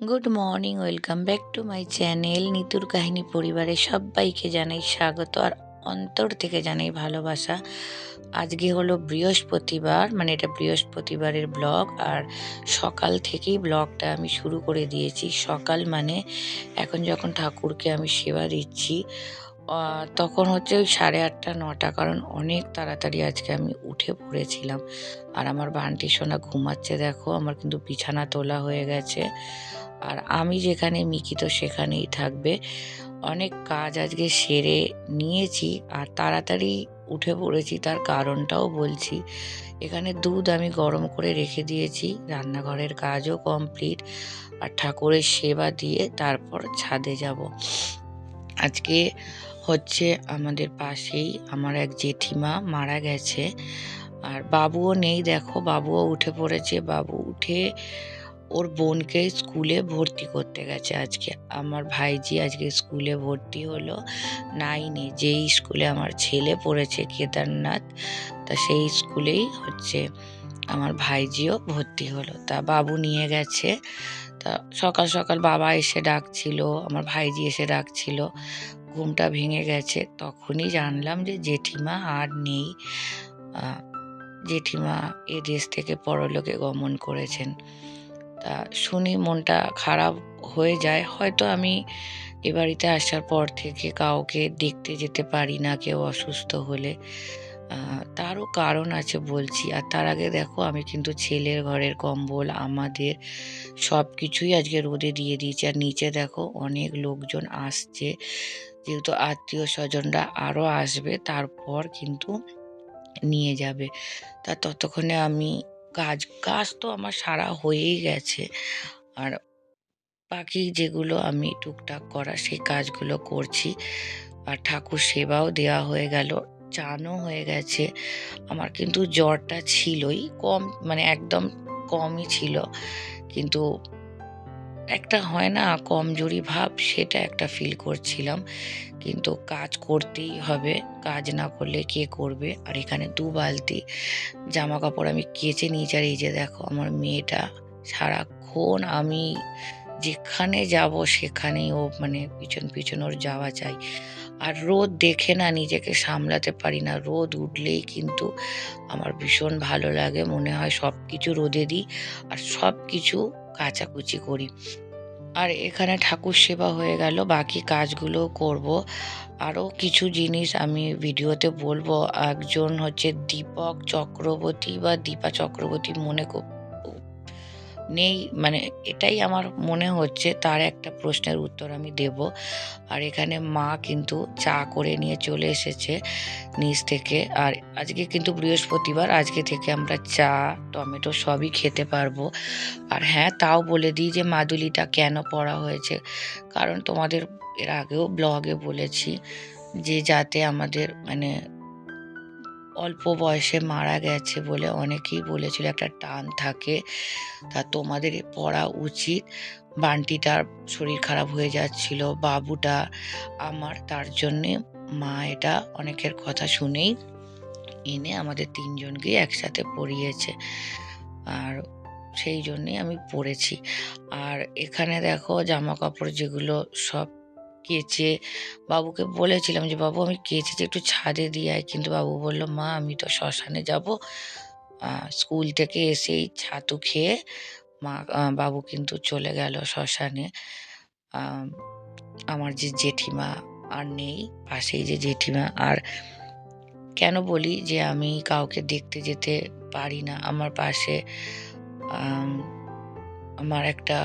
Good morning, welcome back to my channel. নিতুর কাহিনী পরিবারের সবাইকে জানাই স্বাগত আর অন্তর থেকে জানাই ভালোবাসা। আজকে হলো বৃহস্পতিবার মানে এটা বৃহস্পতিবারের ব্লগ আর সকাল থেকেই ব্লগটা আমি শুরু করে দিয়েছি। সকাল মানে এখন যখন ঠাকুরকে আমি সেবা দিচ্ছি তখন হচ্ছে ওই সাড়ে আটটা, নটা, কারণ অনেক তাড়াতাড়ি আজকে আমি উঠে পড়েছিলাম। আর আমার বান্টি সোনা ঘুমাচ্ছে, দেখো, আমার কিন্তু বিছানা তোলা হয়ে গেছে। আর আমি যেখানে মিকি তো সেখানেই থাকবে। অনেক কাজ আজকে সেরে নিয়েছি আর তাড়াতাড়ি উঠে পড়েছি, তার কারণটাও বলছি। এখানে দুধ আমি গরম করে রেখে দিয়েছি, রান্নাঘরের কাজও কমপ্লিট আর ঠাকুরের সেবা দিয়ে তারপর ছাদে যাব। আজকে হচ্ছে আমাদের পাশেই আমার এক জেঠিমা মারা গেছে। আর বাবুও নেই, দেখো বাবুও উঠে পড়েছে। বাবু উঠে ওর বোনকে স্কুলে ভর্তি করতে গেছে আজকে। আমার ভাইজি আজকে স্কুলে ভর্তি হলো। নাইনে যেই স্কুলে আমার ছেলে পড়েছে কেদারনাথ, তা সেই স্কুলেই হচ্ছে আমার ভাইজিও ভর্তি হলো। তা বাবু নিয়ে গেছে। তা সকাল সকাল বাবা এসে ডাকছিল, আমার ভাইজি এসে ডাকছিল। ঘুমটা ভেঙে গেছে, তখনই জানলাম যে জেঠিমা আর নেই। জেঠিমা এ দেশ থেকে পরলোকে গমন করেছেন। তা শুনে মনটা খারাপ হয়ে যায়। হয়তো আমি এ বাড়িতে আসার পর থেকে কাউকে দেখতে যেতে পারি না কেউ অসুস্থ হলে। তারও কারণ আছে বলছি। আর তার আগে দেখো, আমি কিন্তু ছেলের ঘরের কম্বল, আমাদের সব কিছুই আজকে রোদে দিয়ে দিয়েছি। আর নিচে দেখো, অনেক লোকজন আসছে। যেহেতু আত্মীয় স্বজনরা আরও আসবে, তারপর কিন্তু নিয়ে যাবে। তা ততক্ষণে আমি কাজ কাজ তো আমার সারা হয়েই গেছে। আর বাকি যেগুলো আমি টুকটাক করা, সেই কাজগুলো করছি। আর ঠাকুর সেবাও দেওয়া হয়ে গেল, চানও হয়ে গেছে। আমার কিন্তু জ্বরটা ছিলই, কম মানে একদম কমই ছিল। কিন্তু একটা হয় না কমজোরি ভাব, সেটা একটা ফিল করছিলাম। কিন্তু কাজ করতেই হবে, কাজ না করলে কে করবে? আর এখানে দু বালতি জামা কাপড় আমি কেচে নিয়েছি, আর এই যে দেখো আমার মেয়েটা সারাক্ষণ আমি যেখানে যাব সেখানেই ও মানে পিছন পিছন ওর যাওয়া চাই। আর রোদ দেখে না নিজেকে সামলাতে পারি না, রোদ উঠলেই কিন্তু আমার ভীষণ ভালো লাগে। মনে হয় সব কিছু রোদে দিই আর সব কিছু কাচাকুচি করি। আর এখানে ঠাকুর সেবা হয়ে গেল, বাকি কাজগুলো করব। আরও কিছু জিনিস আমি ভিডিওতে বলব। একজন হচ্ছে দীপক চক্রবর্তী বা দীপা চক্রবর্তী মনে নেই। মানে এটাই আমার মনে হচ্ছে, তার একটা প্রশ্নের উত্তর আমি দেব। আর এখানে মা কিন্তু চা করে নিয়ে চলে এসেছে নিচ থেকে। আর আজকে কিন্তু বৃহস্পতিবার, আজকে থেকে আমরা চা, টমেটো সবই খেতে পারব। আর হ্যাঁ তাও বলে দিই যে মাদুলিটা কেন পড়া হয়েছে। কারণ তোমাদের এর আগেও ব্লগে বলেছি যে যাতে আমাদের মানে অল্প বয়সে মারা গেছে বলে অনেকেই বলেছিল, একটা টান থাকে। তা তোমাদের পড়া উচিত। বান্টিটার শরীর খারাপ হয়ে যাচ্ছিল, বাবুটা আমার, তার জন্যে মা এটা অনেকের কথা শুনেই এনে আমাদের তিনজনকে একসাথে পড়িয়েছে। আর সেই জন্যে আমি পড়েছি। আর এখানে দেখো জামা কাপড় যেগুলো সব কেচে বাবুকে বলেছিলাম যে, বাবু, আমি কেচেছি একটু ছাদে দিয়ে আয়। কিন্তু বাবু বলল, মা, আমি তো শ্মশানে যাব। স্কুল থেকে এসেই ছাতু খেয়ে মা বাবু কিন্তু চলে গেল শ্মশানে। আমার যে জেঠিমা আর নেই, পাশেই যে জেঠিমা। আর কেন বলি যে, আমি কাউকে দেখতে যেতে পারি না। আমার পাশে আমার একটা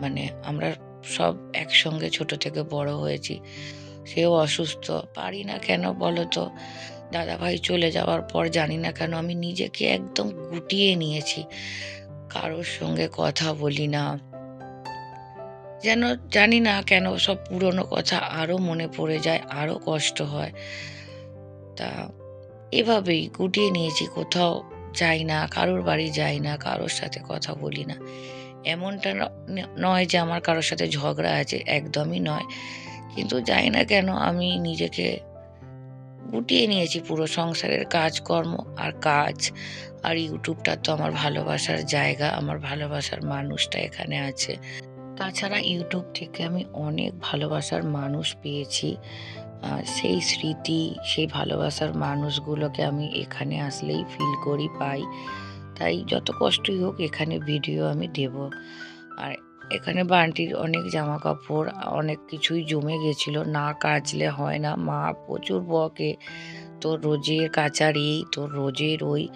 মানে আমরা সব একসঙ্গে ছোট থেকে বড় হয়েছি। সেও অসুস্থ, পারি না কেন বলো তো? দাদা ভাই চলে যাওয়ার পর জানি না কেন আমি নিজেকে একদম গুটিয়ে নিয়েছি। কারোর সঙ্গে কথা বলি না। যেন জানি না কেন সব পুরনো কথা আরও মনে পড়ে যায়, আরও কষ্ট হয়। তা এভাবেই গুটিয়ে নিয়েছি, কোথাও যাই না, কারোর বাড়ি যাই না, কারোর সাথে কথা বলি না। এমনটা নয় যে আমার কারোর সাথে ঝগড়া আছে, একদমই নয়। কিন্তু জানি না কেন আমি নিজেকে গুটিয়ে নিয়েছি পুরো সংসারের কাজকর্ম আর কাজ। আর ইউটিউবটা তো আমার ভালোবাসার জায়গা, আমার ভালোবাসার মানুষটা এখানে আছে। তাছাড়া ইউটিউব থেকে আমি অনেক ভালোবাসার মানুষ পেয়েছি। সেই স্মৃতি, সেই ভালোবাসার মানুষগুলোকে আমি এখানে আসলেই ফিল করি, পাই। তাই যত কষ্টই হোক এখানে ভিডিও আমি দেব। আর এখানে বান্টির অনেক জামা কাপড় অনেক কিছুই জমে গেছিল। না কাচলে হয় না। মা প্রচুর বকে, তোর রোজের কাচার এই তোর রোজের ওই।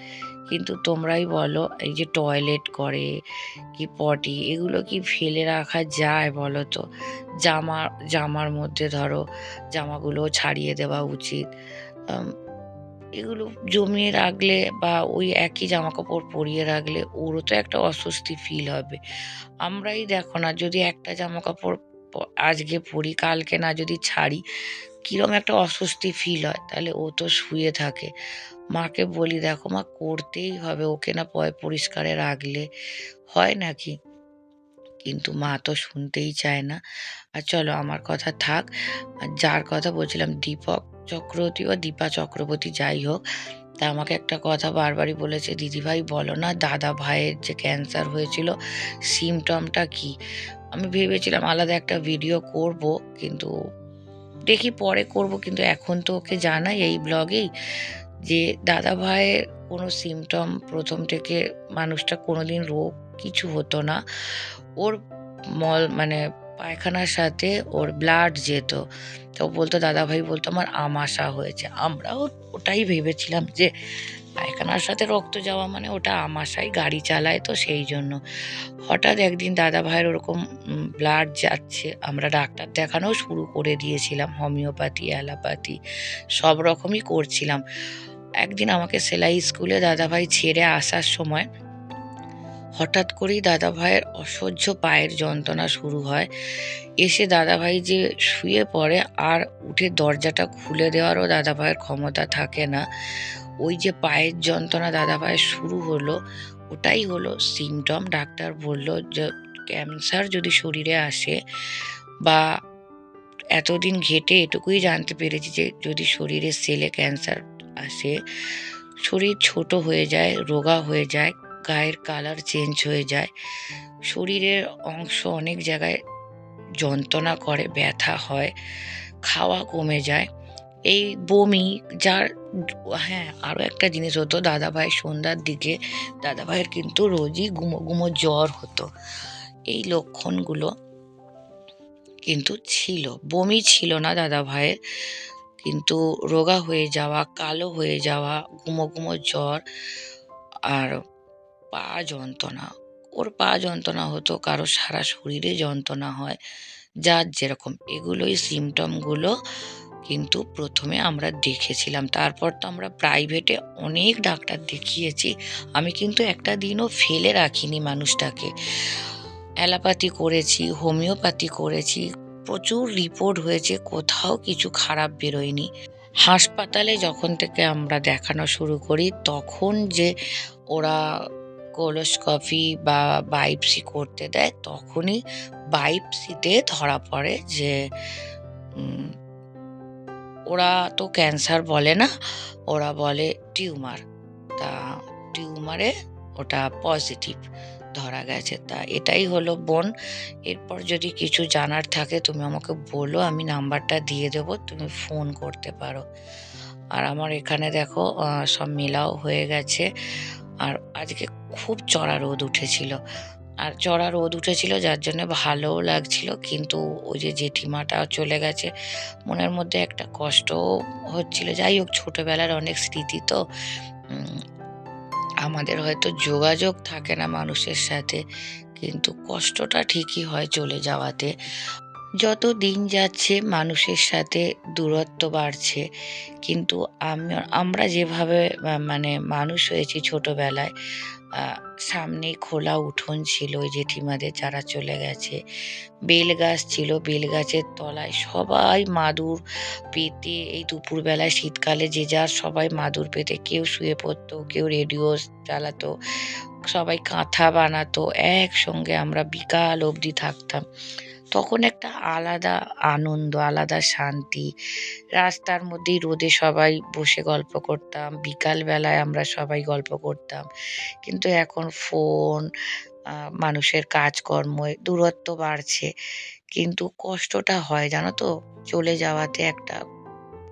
কিন্তু তোমরাই বলো, এই যে টয়লেট করে কি পটি এগুলো কি ফেলে রাখা যায় বলো তো? জামা, জামার মধ্যে ধরো, জামাগুলো ছাড়িয়ে দেওয়া উচিত। এগুলো জমিয়ে রাখলে বা ওই একই জামা কাপড় পরিয়ে রাখলে ওরও তো একটা অস্বস্তি ফিল হবে। আমরাই দেখো না, যদি একটা জামা কাপড় আজকে পরি, কালকে না যদি ছাড়ি কীরকম একটা অস্বস্তি ফিল হয়, তাহলে ও তো শুয়ে থাকে। মাকে বলি, দেখো মা, করতেই হবে, ওকে না পয় পরিষ্কারে রাখলে হয় নাকি? কিন্তু মা তো শুনতেই চায় না। আর চলো, আমার কথা থাক। আর যার কথা বলছিলাম, দীপক চক্রবর্তী বা দীপা চক্রবর্তী যাই হোক, তা আমাকে একটা কথা বারবারই বলেছে, দিদিভাই, বলো না, দাদা ভাইয়ের যে ক্যান্সার হয়েছিল সিমটমটা কি? আমি ভেবেছিলাম আলাদা একটা ভিডিও করব, কিন্তু দেখি পরে করব, কিন্তু এখন তো ওকে জানাই এই ব্লগেই যে দাদা ভাইয়ের কোনো সিমটম প্রথম থেকে মানুষটা কোনোদিন রোগ কিছু হতো না। ওর মল মানে পায়খানার সাথে ওর ব্লাড যেত। তো বলতো দাদা ভাই বলতো, আমার আমাশা হয়েছে। আমরাও ওটাই ভেবেছিলাম যে পায়খানার সাথে রক্ত যাওয়া মানে ওটা আমাশাই গাড়ি চালায় তো সেই জন্য। হঠাৎ একদিন দাদা ভাইয়ের ওরকম ব্লাড যাচ্ছে, আমরা ডাক্তার দেখানো শুরু করে দিয়েছিলাম, হোমিওপ্যাথি, অ্যালোপ্যাথি, সব রকমই করছিলাম। একদিন আমাকে সেলাই স্কুলে দাদাভাই ছেড়ে আসার সময় হঠাৎ করেই দাদা ভাইয়ের অসহ্য পায়ের যন্ত্রণা শুরু হয়। এসে দাদাভাই যে শুয়ে পড়ে আর উঠে দরজাটা খুলে দেওয়ারও দাদা ভাইয়ের ক্ষমতা থাকে না। ওই যে পায়ের যন্ত্রণা দাদা ভাইয়ের শুরু হলো, ওটাই হলো সিমটম ডাক্তার বলল যে ক্যান্সার যদি শরীরে আসে বা এতদিন ঘেটে এটুকুই জানতে পেরেছি যে, যদি শরীরে সেলে ক্যান্সার আসে, শরীর ছোট হয়ে যায়, রোগা হয়ে যায় গায়ের কালার চেঞ্জ হয়ে যায়। শরীরের অংশ অনেক জায়গায় যন্ত্রণা করে, ব্যথা হয়, খাওয়া কমে যায়। এই বমি যার হ্যাঁ আরও একটা জিনিস হতো, দাদাভাই সন্ধ্যার দিকে দাদাভাইয়ের কিন্তু রোজই গুমো গুমো জ্বর হতো। এই লক্ষণগুলো কিন্তু ছিল। বমি ছিল না দাদাভাইয়ের, কিন্তু রোগা হয়ে যাওয়া, কালো হয়ে যাওয়া, গুমো গুমো জ্বর আর পা যন্ত্রণা। ওর পা যন্ত্রণা হতো, কারও সারা শরীরে যন্ত্রণা হয়, যার যেরকম। এগুলোই সিমটমগুলো কিন্তু প্রথমে আমরা দেখেছিলাম। তারপর তো আমরা প্রাইভেটে অনেক ডাক্তার দেখিয়েছি। আমি কিন্তু একটা দিনও ফেলে রাখিনি মানুষটাকে। অ্যালোপ্যাথি করেছি, হোমিওপ্যাথি করেছি, প্রচুর রিপোর্ট হয়েছে, কোথাও কিছু খারাপ বেরোয়নি। হাসপাতালে যখন থেকে আমরা দেখানো শুরু করি, তখন যে ওরা কোলোস্কপি বা বাইপসি করতে দেয়, তখনই বাইপসিতে ধরা পড়ে যে ওরা তো ক্যান্সার বলে না, ওরা বলে টিউমার। তা টিউমারে ওটা পজিটিভ ধরা গেছে। তা এটাই হলো বোন। এরপর যদি কিছু জানার থাকে, তুমি আমাকে বলো, আমি নাম্বারটা দিয়ে দেবো, তুমি ফোন করতে পারো। আর আমার এখানে দেখো সব মেলাও হয়ে গেছে। আর আজকে খুব চড়া রোদ উঠেছিল। আর চড়া রোদ উঠেছিল যার জন্য ভালোও লাগছিল, কিন্তু ওই যে জেঠিমাটা চলে গেছে, মনের মধ্যে একটা কষ্টও হচ্ছিল। যাই হোক, ছোটোবেলার অনেক স্মৃতি তো আমাদের হয়তো যোগাযোগ থাকে না মানুষের সাথে, কিন্তু কষ্টটা ঠিকই হয় চলে যাওয়াতে। যত দিন যাচ্ছে মানুষের সাথে দূরত্ব বাড়ছে, কিন্তু আমি, আমরা যেভাবে মানে মানুষ হয়েছি ছোটোবেলায় সামনে খোলা উঠোন ছিল ওই জেঠিমাদের, যারা চলে গেছে। বেল গাছ ছিল বেল গাছের তলায় সবাই মাদুর পেতে, এই দুপুরবেলায় শীতকালে যে যার সবাই মাদুর পেতে, কেউ শুয়ে পড়তো, কেউ রেডিও চালাতো, সবাই কাঁথা বানাতো, একসঙ্গে আমরা বিকাল অবধি থাকতাম। তখন একটা আলাদা আনন্দ, আলাদা শান্তি। রাস্তার মধ্যেই রোদে সবাই বসে গল্প করতাম বিকাল বেলায় আমরা সবাই গল্প করতাম। কিন্তু এখন ফোন মানুষের কাজকর্ম, দূরত্ব বাড়ছে। কিন্তু কষ্টটা হয়, জানো তো? চলে যাওয়াতে একটা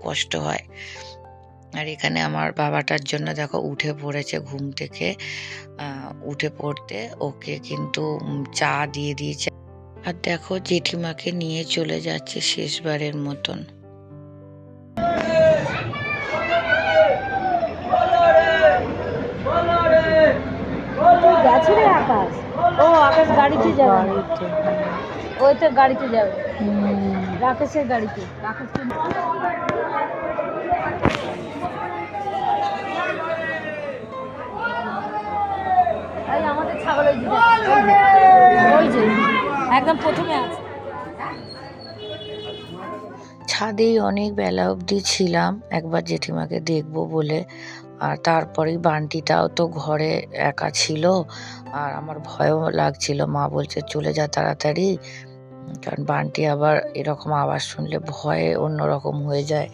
কষ্ট হয়। আর এখানে আমার বাবাটার জন্য দেখো উঠে পড়েছে ঘুম থেকে। উঠে পড়তে ওকে কিন্তু চা দিয়ে দিয়েছে। আর দেখো জেঠিমাকে নিয়ে চলে যাচ্ছে শেষবারের মতন। আকাশ? ও, আকাশ গাড়িতে গাড়িতে যাবে। রাকেশের গাড়িতে। আমাদের ছাগল একদম প্রথমে আছে। ছাদেই অনেক বেলা অবধি ছিলাম, একবার জেঠিমাকে দেখব বলে। আর তারপরেই বান্টিটাও তো ঘরে একা ছিল, আর আমার ভয়ও লাগছিল। মা বলছে, চলে যা তাড়াতাড়ি। কারণ বান্টি আবার এরকম আওয়াজ শুনলে ভয়ে অন্যরকম হয়ে যায়।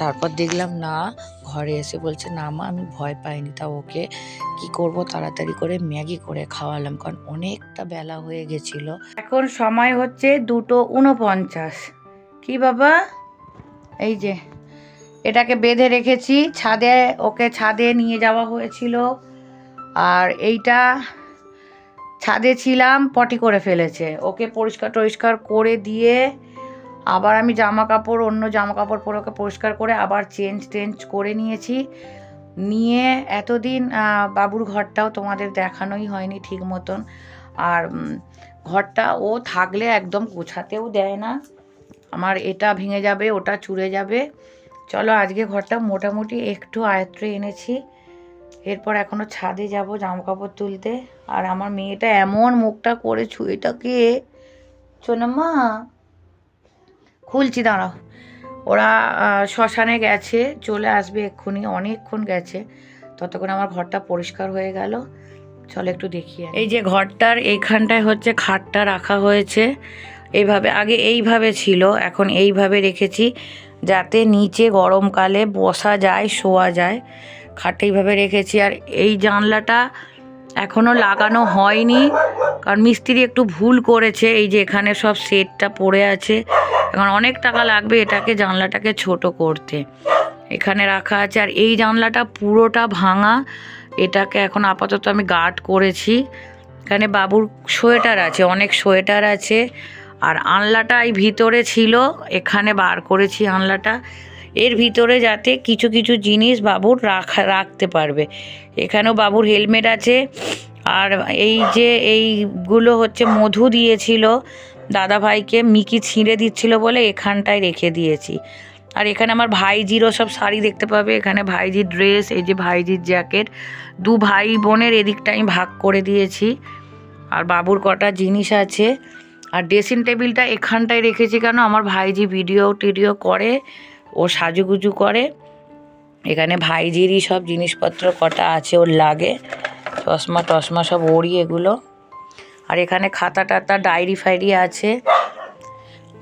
তারপর দেখলাম, না। ঘরে এসে বলছে, না মা, আমি ভয় পাইনি। তা ওকে কি করব তাড়াতাড়ি করে ম্যাগি করে খাওয়ালাম, কারণ অনেকটা বেলা হয়ে গেছিল। এখন সময় হচ্ছে দুটো উনপঞ্চাশ। কি বাবা? এই যে, এটাকে বেঁধে রেখেছি, ছাদে, ওকে ছাদে নিয়ে যাওয়া হয়েছিল। আর এইটা ছাদে ছিলাম, পটি করে ফেলেছে। ওকে পরিষ্কার টরিষ্কার করে দিয়ে আবার আমি জামা কাপড় অন্য জামা কাপড় পরে ওকে পরিষ্কার করে আবার চেঞ্জ টেঞ্জ করে নিয়েছি। নিয়ে এতদিন বাবুর ঘরটাও তোমাদের দেখানোই হয়নি ঠিক মতন। আর ঘরটা ও থাকলে একদম গোছাতেও দেয় না। আমার এটা ভেঙে যাবে, ওটা চুড়ে যাবে। চলো আজকে ঘরটা মোটামুটি একটু আয়ত্রে এনেছি। এরপর এখনও ছাদে যাব জামা কাপড় তুলতে। আর আমার মেয়েটা এমন মুখটা করে ছুঁয়েটাকে মা খুলছি, দাঁড়াও। ওরা শ্মশানে গেছে, চলে আসবে এক্ষুনি, অনেকক্ষণ গেছে। ততক্ষণ আমার ঘরটা পরিষ্কার হয়ে গেল। চলো একটু দেখি এই যে ঘরটার, এইখানটায় হচ্ছে খাটটা রাখা হয়েছে। এইভাবে আগে এইভাবে ছিল, এখন এইভাবে রেখেছি, যাতে নিচে গরমকালে বসা যায়, শোয়া যায়। খাটে এইভাবে রেখেছি, আর এই জানলাটা এখনও লাগানো হয়নি। কারণ মিস্ত্রি একটু ভুল করেছে, এই যে এখানে সব সেটটা পড়ে আছে। এখন অনেক টাকা লাগবে এটাকে, জানলাটাকে ছোট করতে। এখানে রাখা আছে, আর এই জানলাটা পুরোটা ভাঙা। এটাকে এখন আপাতত আমি গার্ড করেছি। এখানে বাবুর সোয়েটার আছে, অনেক সোয়েটার আছে। আর আনলাটা এই ভিতরে ছিল, এখানে বার করেছি আনলাটা। এর ভিতরে যাতে কিছু কিছু জিনিস বাবুর রাখা, রাখতে পারবে। এখানেও বাবুর হেলমেট আছে। আর এই যে এইগুলো হচ্ছে মধু দিয়েছিল দাদা ভাইকে মিকি ছিঁড়ে দিচ্ছিল বলে এখানটায় রেখে দিয়েছি। আর এখানে আমার ভাইজিরও সব শাড়ি দেখতে পাবে, এখানে ভাইজির ড্রেস, এই যে ভাইজির জ্যাকেট। দু ভাই বোনের এদিকটা আমি ভাগ করে দিয়েছি। আর বাবুর কটা জিনিস আছে। আর ড্রেসিং টেবিলটা এখানটায় রেখেছি কেন? আমার ভাইজি ভিডিও টিডিও করে, ও সাজুগুজু করে। এখানে ভাইজিরই সব জিনিসপত্র কটা আছে ওর লাগে। চশমা টশমা সব ওরই এগুলো। আর এখানে খাতা টাতা, ডায়েরি ফাইরি আছে।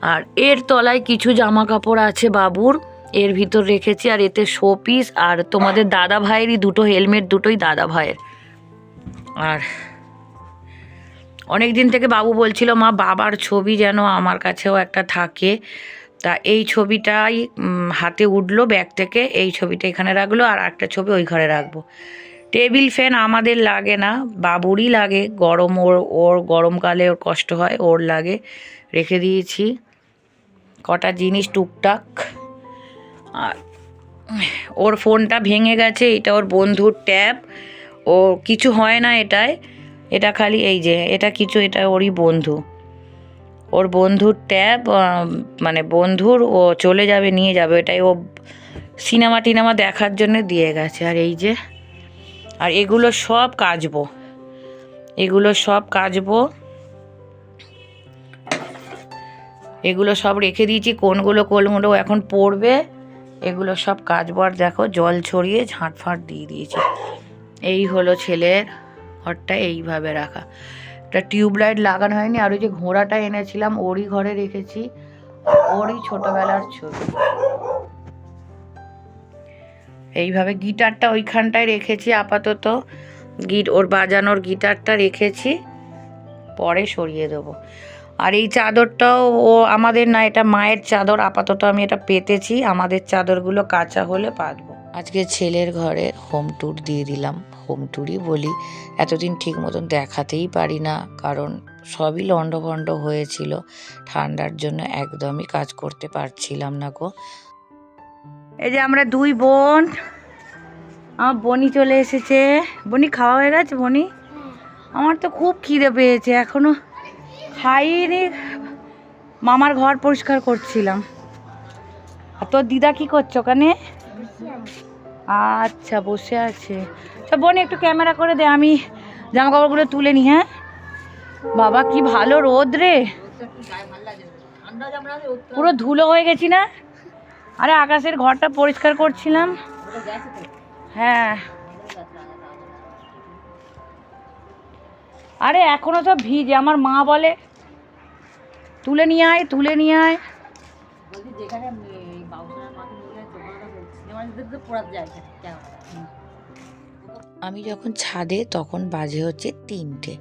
আর এর তলায় কিছু জামা কাপড় আছে বাবুর। এর ভিতর রেখেছি আর এতে শো পিস আর তোমাদের দাদা ভাইয়েরই দুটো হেলমেট দুটোই দাদা ভাইয়ের। আর অনেক দিন থেকে বাবু বলছিল, মা, বাবার ছবি যেন আমার কাছেও একটা থাকে। তা এই ছবিটাই হাতে উঠল ব্যাগ থেকে, এই ছবিটা এখানে রাখল আর একটা ছবি ওই ঘরে রাখব। টেবিল ফ্যান আমাদের লাগে না, বাবুরই লাগে। গরম ওর ওর গরমকালে ওর কষ্ট হয়, ওর লাগে। রেখে দিয়েছি। কটা জিনিস টুকটাক। আর ওর ফোনটা ভেঙে গেছে, এটা ওর বন্ধুর ট্যাব। ও কিছু হয় না এটায়। এটা খালি এই যে, এটা কিছু, এটা ওরই বন্ধু। ওর বন্ধুর ট্যাব মানে বন্ধুর ও চলে যাবে, নিয়ে যাবে। এটাই ও সিনেমা টিনেমা দেখার জন্য দিয়ে গেছে। আর এই যে আর এগুলো সব কাচবো। এগুলো সব কাচবো। এগুলো সব রেখে দিয়েছি, কোনগুলো কোনগুলো এখন পড়বে, এগুলো সব কাচবো। আর দেখো জল ছড়িয়ে ঝাঁট ফাঁট দিয়ে দিয়েছি। এই হলো ছেলের ঘরটা, এইভাবে রাখা। একটা টিউবলাইট লাগানো হয়নি, আর ওই যে ঘোড়াটা এনেছিলাম, ওরই ঘরে রেখেছি, ওরই ছোটবেলার ছবি। এইভাবে গিটারটা ওইখানটায় রেখেছি আপাতত। গিট, ওর বাজানোর গিটারটা রেখেছি। পরে সরিয়ে দেবো। আর এই চাদরটাও ও আমাদের না, এটা মায়ের চাদর, আপাতত আমি এটা পেতেছি। আমাদের চাদরগুলো কাঁচা হলে পাতবো। আজকে ছেলের ঘরে হোম ট্যুর দিয়ে দিলাম। হোম ট্যুরই বলি, এতদিন ঠিক মতন দেখাতেই পারি না, কারণ সবই লণ্ডভণ্ড হয়েছিল। ঠান্ডার জন্য একদমই কাজ করতে পারছিলাম না গো। এই যে আমরা দুই বোন, আমার বনি চলে এসেছে। বনি খাওয়া হয়ে গেছে, বনি? আমার তো খুব খিদে পেয়েছে, এখনও খাইনি। মামার ঘর পরিষ্কার করছিলাম। আর তোর দিদা কি করছ ওখানে? আচ্ছা বসে আছে। তা বোন, একটু ক্যামেরা করে দে, আমি জামা কাপড়গুলো তুলে নি হ্যাঁ? বাবা, কি ভালো রোদ রে। পুরো ধুলো হয়ে গেছি না? আরে আকাশের ঘরটা পরিষ্কার করছিলাম। হ্যাঁ। আরে এখনও সব ভিজে আমার মা বলে তুলে নিয়ে আয় তুলে নিয়ে আয়। আমি যখন ছাদে তখন বাজে হচ্ছে তিনটে।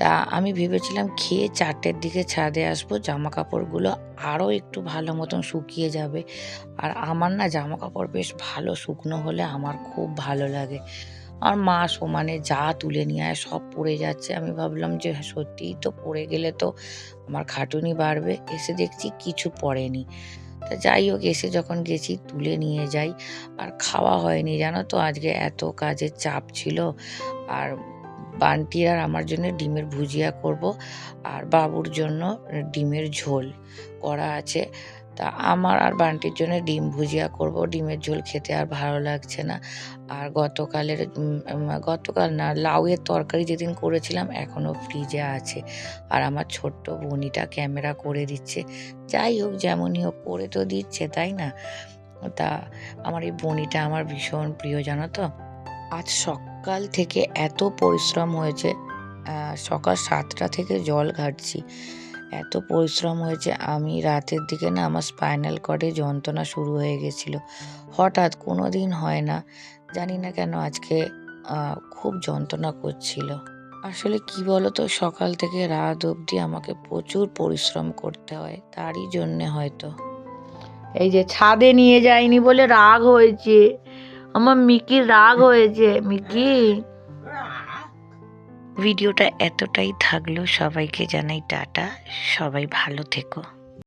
তা আমি ভেবেছিলাম খেয়ে চারটের দিকে ছাদে আসব জামা কাপড়গুলো আরও একটু ভালো মতন শুকিয়ে যাবে। আর আমার না জামা কাপড় বেশ ভালো শুকনো হলে আমার খুব ভালো লাগে। আর মা সমানে যা তুলে নিয়ে আয় সব পড়ে যাচ্ছে। আমি ভাবলাম যে সত্যিই তো পড়ে গেলে তো আমার খাটুনি বাড়বে, এসে দেখছি কিছু পড়েনি। তা যাই হোক, এসে যখন গেছি তুলে নিয়ে যাই। আর খাওয়া হয়নি, জানো তো আজকে এত কাজের চাপ ছিল। আর বান্টির আর আমার জন্য ডিমের ভুজিয়া করব আর বাবুর জন্য ডিমের ঝোল করা আছে। তা আমার আর বান্টির জন্য ডিম ভুজিয়া করব। ডিমের ঝোল খেতে আর ভালো লাগছে না। আর গতকালের গতকাল না, লাউয়ের তরকারি যেদিন করেছিলাম এখনও ফ্রিজে আছে। আর আমার ছোট্ট বনিটা ক্যামেরা করে দিচ্ছে। যাই হোক, যেমনই হোক, করে তো দিচ্ছে, তাই না? তা আমার এই বনিটা আমার ভীষণ প্রিয়, জানো তো? আজ সকাল থেকে এত পরিশ্রম হয়েছে সকাল সাতটা থেকে জল ঘাটছি। এত পরিশ্রম হয়েছে, আমি রাতের দিকে না আমার স্পাইনাল কর্ডে যন্ত্রণা শুরু হয়ে গেছিল। হঠাৎ কোনো দিন হয় না, জানি না কেন আজকে খুব যন্ত্রণা করছিল। আসলে কি বলতো, সকাল থেকে রাত অবধি আমাকে প্রচুর পরিশ্রম করতে হয়, তারই জন্যে হয়তো। এই যে ছাদে নিয়ে যায়নি বলে রাগ হয়েছে। আমার মিকির রাগ হয়েছে মিকি। ভিডিওটা এতটাই থাকল সবাইকে জানাই টাটা সবাই ভালো থেকো।